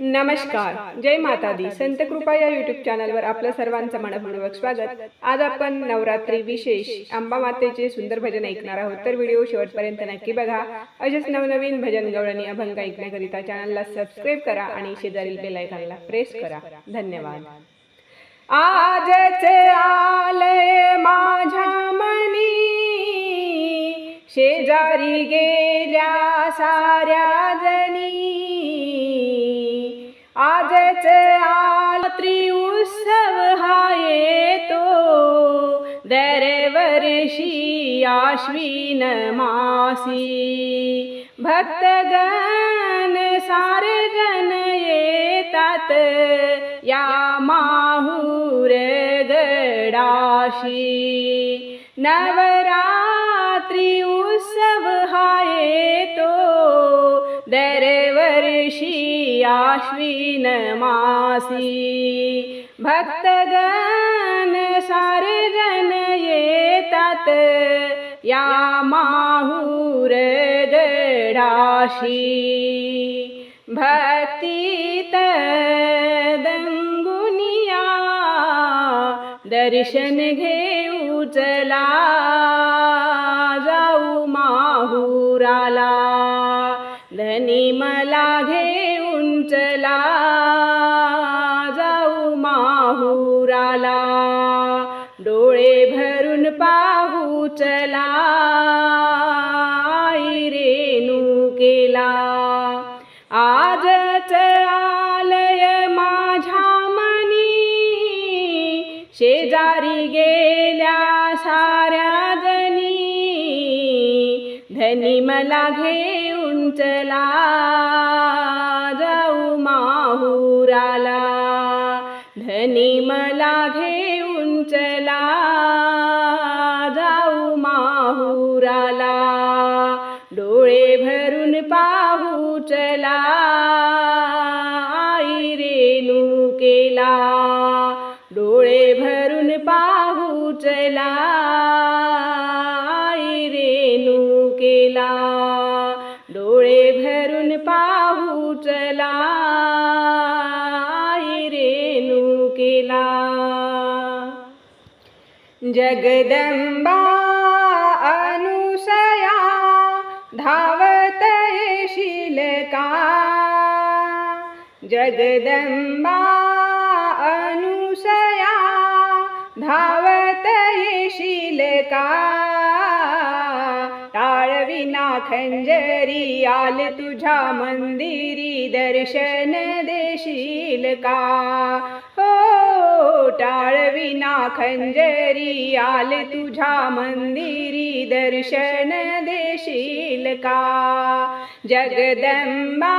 नमस्कार. जय माता दी संत कृपा या युट्यूब चॅनलवर आपलं सर्वांचं मनपूर्वक स्वागत. आज आपण नवरात्री विशेष अंबा मातेचे सुंदर भजन ऐकणार आहोत. तर व्हिडिओ शेवटपर्यंत नक्की बघा. असेच नवनवीन भजन गवळणी अभंग ऐकण्याकरिता चॅनलला सबस्क्राईब करा आणि शेजारील बेल आयकॉनला प्रेस करा. धन्यवाद. आजच आले माझ्या मनी. शेजारी गेल्या साऱ्या जणी आजच आत्री उत्सव हा येतो. दरवर्षी आश्विन मासी. भक्तगण सारे जण येतात या माहूर गडाशी. नवरा श्वि मासि भक्तगन सर्जनये तत् या माहुरगडाशि भक्ति तद दर्शन दर्शनघे उचला चला जाऊ माहुराला. डोळे भरून पाहू चला आई रेणुकेला आजच आलय माझ्या मनी शेजारी गेल्या साऱ्या जणी धनी मला घेऊन चला. माहुराला धनी मला घेऊन चला. जाऊ माहुराला. डोळे भरून पाहू चला. आई रेणुकेला डोळे भरून पाहू चला. आई रेणू केला. जगदंबा अनुसया धावत येशील का जगदंबा अनुसया धावत येशील का टाळविना खंजरी आल तुझ्या मंदिरी दर्शन देशील का टाळविना खंजरी आल तुझ्या मंदिरी दर्शन देशील का? जगदंबा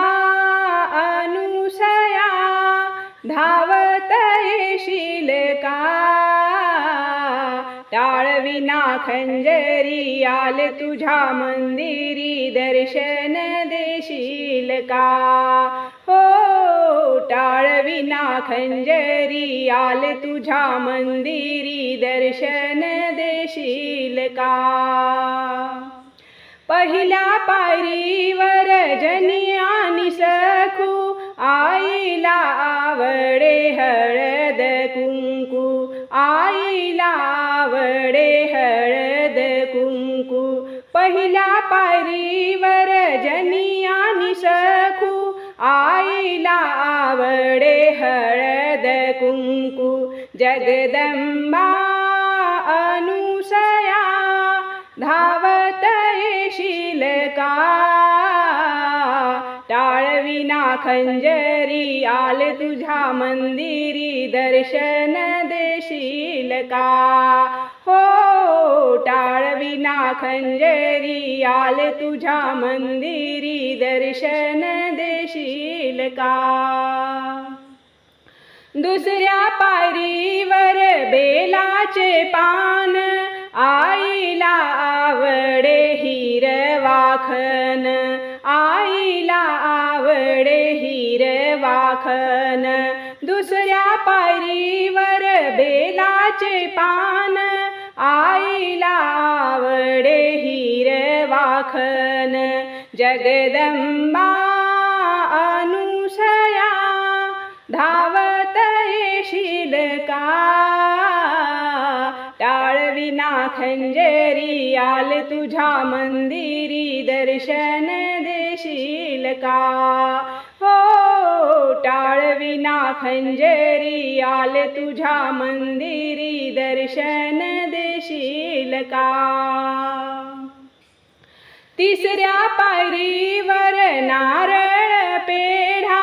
अनुसया धावत येशील का? टाळविना खंजरी आल तुझ्या मंदिरी दर्शन देशील का? खंजरी आल तुझ्या मंदिरी दर्शन देशील का? पहिल्या पायरीवर जनी आणि सखू आईला आवडे हळद कुंकू आईला आवडे हळद कुंकू. पहिल्या पायरीवर जनी आणि सखू आईला आवडे हळद कुंकू जगदंबा अनुसया धावत येशील का टाळविना खंजरी आल तुझ्या मंदिरी दर्शन देशील का हो टाळविना खंजरी आल तुझ्या मंदिरी दर्शन देशील का दुसऱ्या पायरीवर बेलाचे पान आईला आवडे हिरवाखन आईला आवडे हिरवाखन. दुसऱ्या पायरीवर बेलाचे पान आईला आवडे हिरवाखन. जगदंबा अनुसया धावत येशील का टाळविना खंजरी आल तुझ्या मंदिरी दर्शन देशील का हो टाळविना खंजरी आल तुझ्या मंदिरी दर्शन देशील का तिसऱ्या पायरीवर नारळ पेढा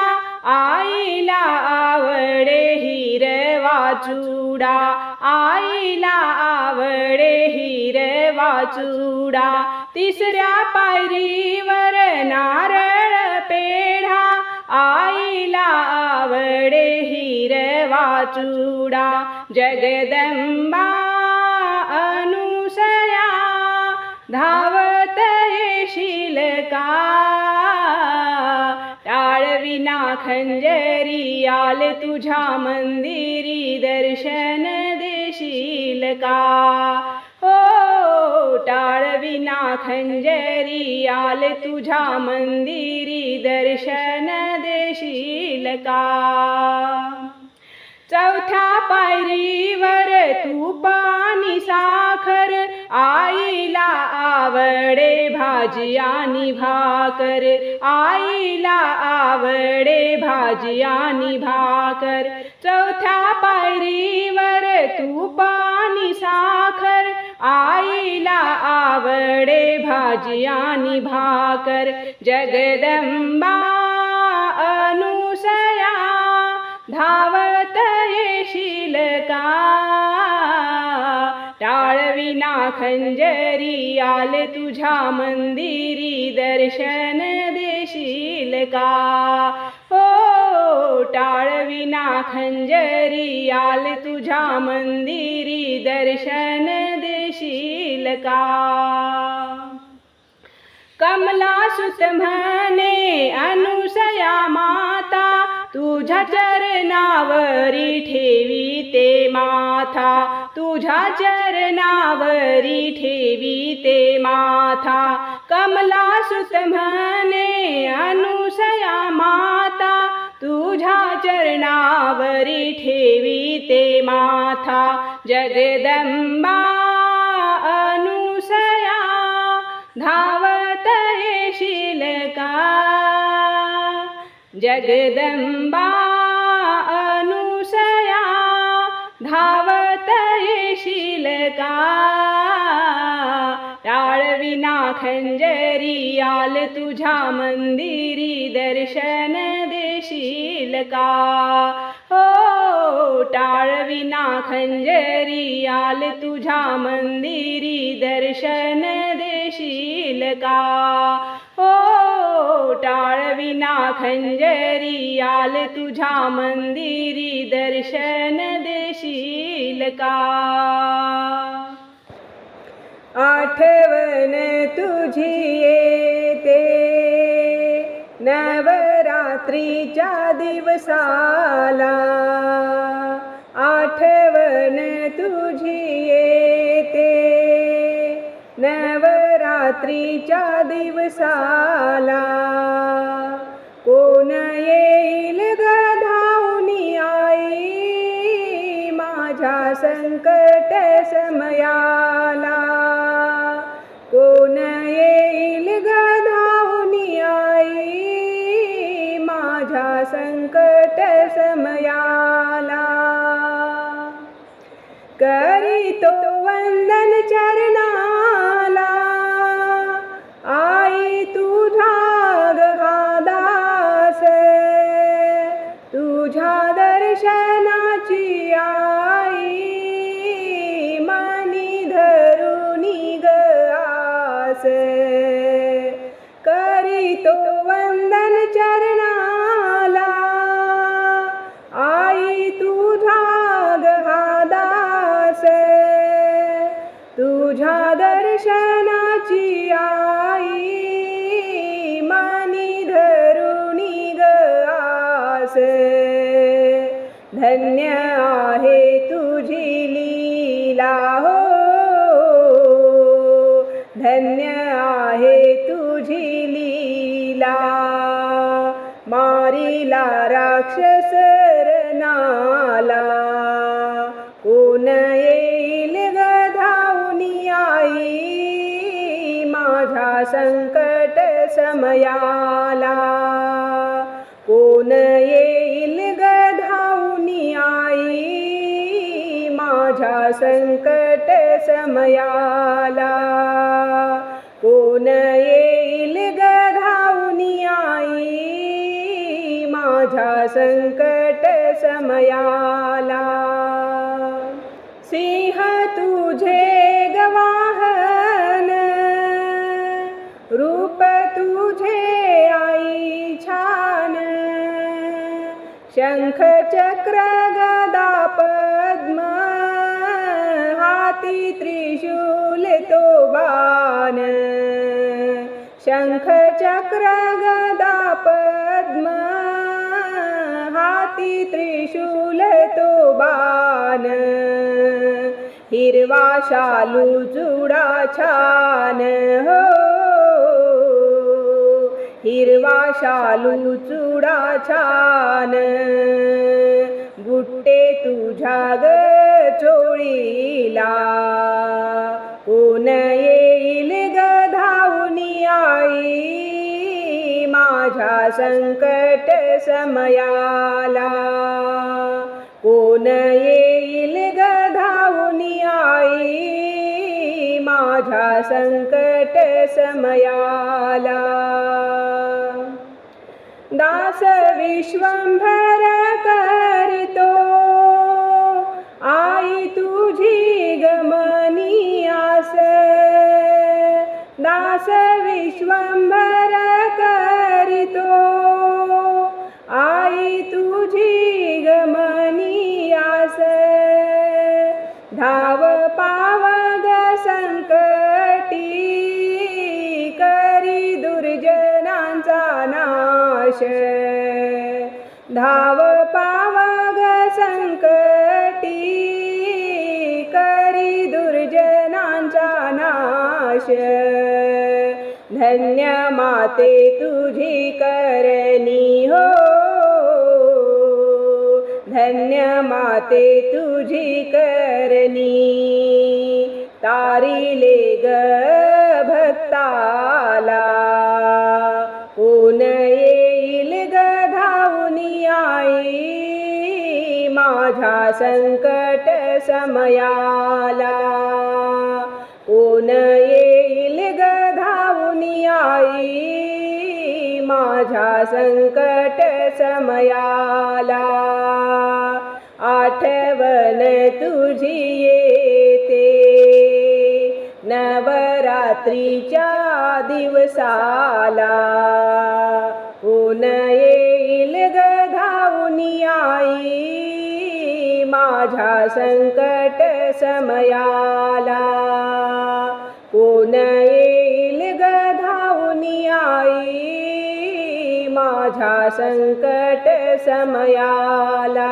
आई आवडे हिरवा चुडा आईला आवडे हिरवा चुडा तिसऱ्या पायरीवर नारळ पेढा. आईला आवडे हिरवा चुडा जगदंबा अनुसया. धावत येशील का? टाळविना खंजरी आल तुझ्या मंदिरी दर्शन देशील का हो टाळविना खंजरी आल तुझ्या मंदिरी दर्शन देशील का चौथ्या पायरीवर तू पाणी साखर आईला आव भाजी आणि भाकर. आईला आवडे भाजी आणि भाकर. चौथ्या पायरीवर तूप आणि साखर. आईला आवडे भाजी आणि भाकर. जगदंबा अनुसया. धावत येशील का? टाळविना खंजरी आल तुझ्या मंदिरी दर्शन देशील का? हो टाळविना खंजरी आल तुझ्या मंदिरी दर्शन देशील का? कमला सुत म्हणे अनुसया माता तुझ्या चरणावरी ठेवी ते माथा. तुझ्या चरणावरी ठेवी ते माथा. कमला सुत म्हणे अनुसया माता. तुझ्या चरणावरी ठेवी ते माथा. जगदंबा अनुसया. धावत येशील का जगदंबा धावत येशील का? टाळविना खंजरी आल तुझ्या मंदिरी दर्शन देशील का? हो टाळविना खंजरी आल तुझ्या मंदिरी दर्शन देशील का? हो टाळविना खंजरी आल तुझ्या मंदिरी दर्शन देशील का? आठवण तुझी येते नवरात्रीच्या दिवसाला. आठवण तुझी येते रात्रीच्या दिवसाला कोण येईल ग धावनी आई? माझ्या संकट समया आहे तुझी लीला. मारिला राक्षस रनाला. कोण येईल ग धावनी आई माझ्या संकट समयाला. कोण येईल ग धावनी आई माझ्या संकट समयाला. माझ्या संकट समयाला. सिंह तुझे गवाहन रूप तुझे आई छान. शंख चक्र गदा पद्म हाती त्रिशूल तो बाण शंख चक्र गदा पद्म हाती त्रिशूल तो बाण हिरवा शालू चुडा छान हो. हिरवा शालू चुडा छान गुट्टे तुझ्या ग चोळीला. कोण येईल ग धावनी आई माझ्या संकट समयाला. कोण येईल ग आई? माझ्या संकट समयाला. दास विश्वंभर करतो. आई तुझी गमनी आस. दास विश्वंभर धाव पावग संकटी करी दुर्जनांचा नाश. धाव पावग संकटी करी दुर्जनांचा नाश. धन्य माते तुझी करणी हो. धन्य माते तुझी करणी. तारिले ग भक्ताला. ऊन येईल ग धावनी आई. माझ्या संकट समयाला. ऊन येईल ग धावनी आई. माझ्या संकट समयाला. आठवण तुझी येते. नवरात्रीच्या दिवसाला. कोण येईल ग आई. माझ्या संकट समयाला. कोण येईल माझ्या संकट समयाला.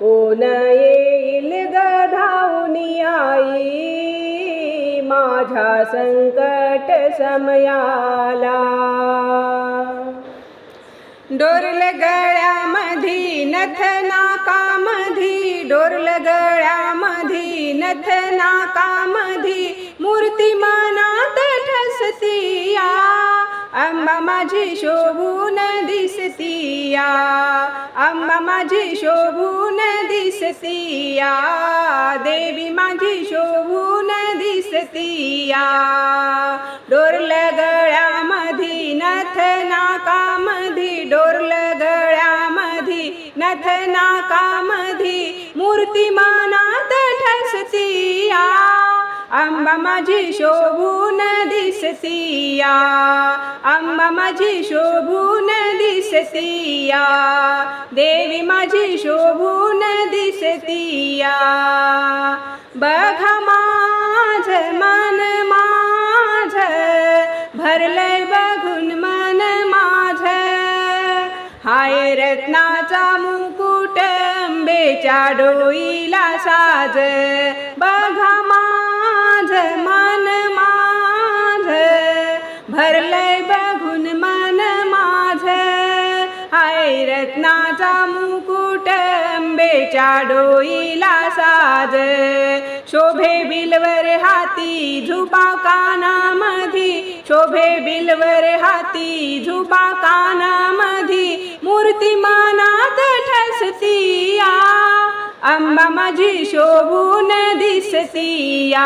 कोण येईल गधावनी आई? माझ्या संकट समयाला. डोरल गळ्यामधी नथ नाकामधी डोरल गळ्यामधी नथ नाकामधी मूर्ती मनात ठसतिया. अंबा माझी शोभून दिसतिया. अंबा माझी शोभून दिसतिया. देवी माझी शोभून दिसतिया. डोरल गळ्यामधी नथ नाकामधी डोरल गळ्यामधी नथ नाकामधी मूर्ती मनात ठसतिया. अंबा माझी शोभून दिसतिया अंबा माझी शोभून दिसतिया देवी माझी शोभून दिसतिया बघा माझ मन माझ भरलंय बघून मन माझ. हाय रत्नाचा मुकुट अंबेच्या डोईला साज. बघा मा अंबेच्या डोईला साज. शोभे बिलवर हाती काना कानामधी. शोभे बिलवर हाती झुबा कानामधी. मूर्तिमानात ठसतीया. अंबा माझी शोभून दिसतिया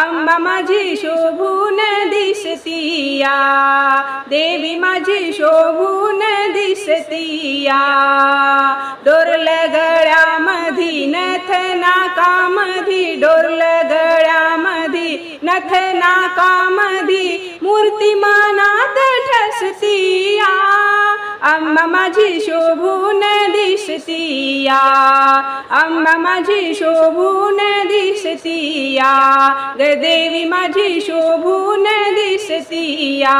अंबा माझी शोभून दिसतिया देवी माझी शोभून दिसतिया डोरल गळ्यामधी नथ नाकामधी डोरल गळ्यामधी नथ नाकामधी मूर्तिमानात ठसतिया अंबा माझी शोभून दिसतीया. अंबा माझी शोभून दिसतीया. ग देवी माझी शोभून दिसतीया.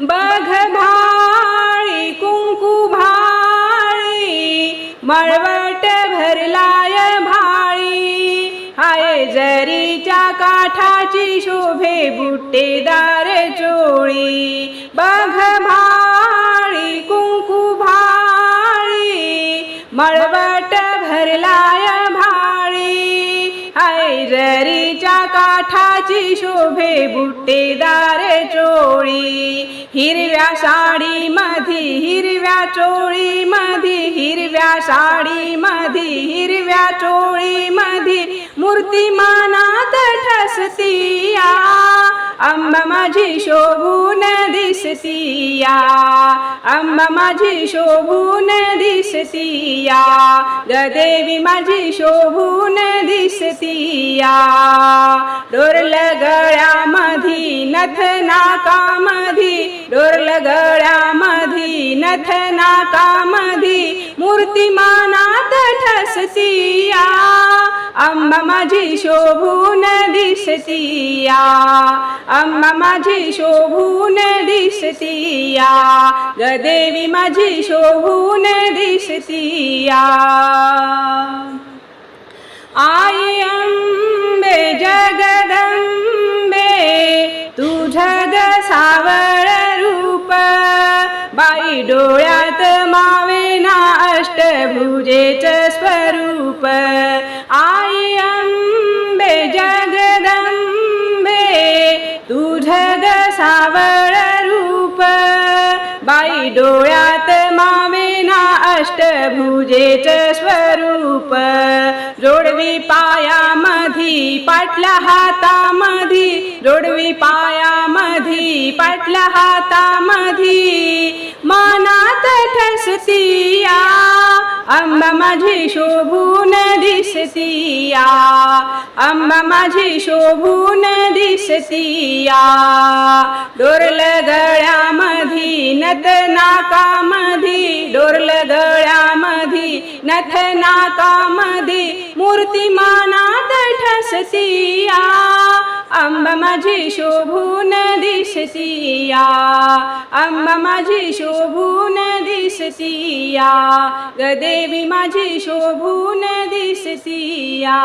बघ भाळी कुंकू भाळी मळवट भरलाय भाळी. आहे जरीच्या काठाची शोभे बुट्टेदार चोळी. बघ भाळी कुंकू भाळी मळवट भरलाय भाळी. आहे जरीच्या काठाची शोभे बुट्टेदार चोळी. हिरव्या साडी मधी हिरव्या चोळी मधी हिरव्या साडी मधी हिरव्या चोळी मधी. मूर्तिमानात ठसतिया. अंब माझी शोभून दिसतिया. अंब माझी शोभून दिसतिया. ग देवी माझी शोभून दिसतिया. डोरल गळ्यामधी नथ नाकामधी डोरल गळ्यामधी. नथ नाकामधी मूर्तिमानात ठसतिया. अंबा माझी शोभून दिसतिया. अंबा माझी शोभून दिसतिया. ग देवी माझी शोभून दिसतिया. आई अंबे जगदंबे झग सावळ रूप. बाई डोळ्यात मावेना अष्टभुजेच स्वरूप. आई अंबे जगदंबे तुझ सावळ रूप. बाई डोळ्यात मावेना अष्टभुजेच स्वरूप. जोडवी पाया मधी पाटल्या हातामधी जोडवी पायामधी पाटल्या हातामधी. मनात ठसतिया अंबा माझी शोभून दिसतिया. अंबा माझी शोभून दिसतिया. डोरल गळ्यामधी नथ नाकामधी डोरल गळ्यामधी नथ नाकामधी मूर्तिमानात ठसतिया. अंब माझी शोभून दिसतिया. अंब माझी शोभून दिसतिया. ग देवी माझी शोभून दिसतिया.